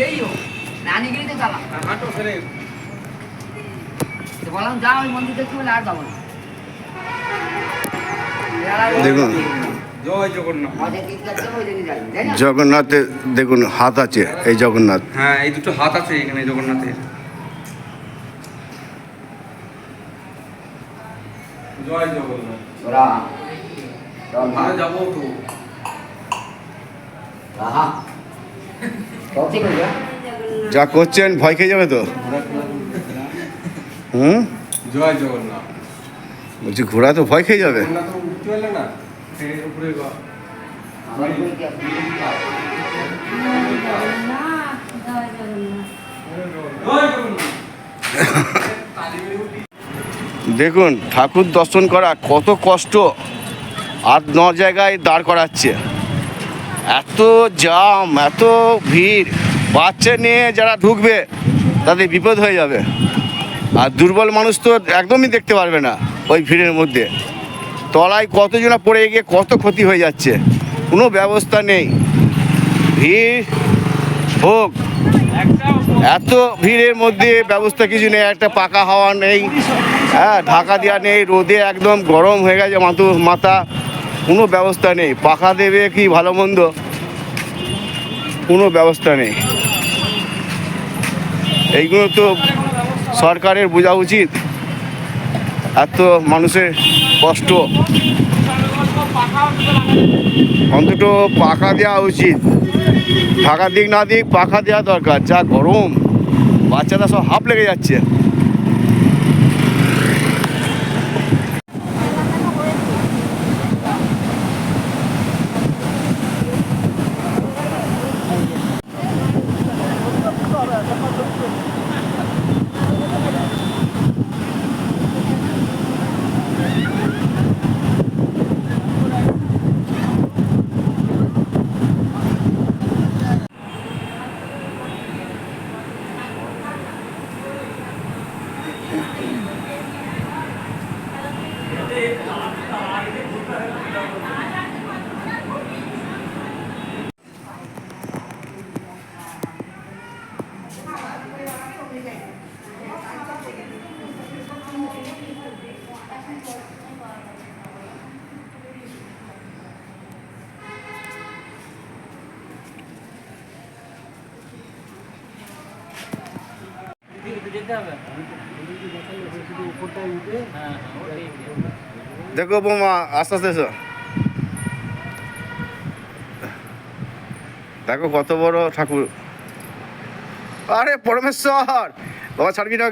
যেই হোক রানী গিয়ে তো চালা হাঁটো সেরে তো বললাম যা ওই মন্দির দেখতে বলে আর যাব না। দেখুন। জগন্নাথের দেখুন হাত আছে এই জগন্নাথ। হ্যাঁ এই দুটো হাত আছে এখানে জগন্নাথের জয় জগন্নাথ। যাব তো। যা করছেন ভয় খেয়ে যাবে তো? হুম? জয় জগন্নাথ। বলছি ঘোড়া তো ভয় খেয়ে যাবে। দেখুন ঠাকুর দর্শন করা কত কষ্ট। আর ন জায়গায় দাঁড় করাচ্ছে। এত জাম, এত ভিড়। বাচ্চা নিয়ে যারা ঢুকবে, তাদের বিপদ হয়ে যাবে। আর দুর্বল মানুষ তো একদমই দেখতে পারবে না ওই ভিড়ের মধ্যে। তলায় কতজনা পড়ে গিয়ে কত ক্ষতি হয়ে যাচ্ছে, কোনো ব্যবস্থা নেই। ভিড় হোক এত ভিড়ের মধ্যে ব্যবস্থা কিছু নেই, একটা পাকা হাওয়া নেই হ্যাঁ ঢাকা দেওয়া নেই, রোদে একদম গরম হয়ে গেছে মাথু। কোনো ব্যবস্থা নেই। পাখা দেবে কি ভালো মন্দ? কোনো ব্যবস্থা নেই। এইগুলো তো সরকারের বোঝা উচিত। এত মানুষের কষ্ট। অন্তত পাখা দেওয়া উচিত। ঢাকা দিক না দিক পাখা দেওয়া দরকার। যা গরম, বাচ্চারা সব হাফ লেগে যাচ্ছে। দেখো বোমা আস্তে আস্তে এসো। দেখো কত বড় ঠাকুর। আরে পরমেশ্বর বাবা ছাড়বি না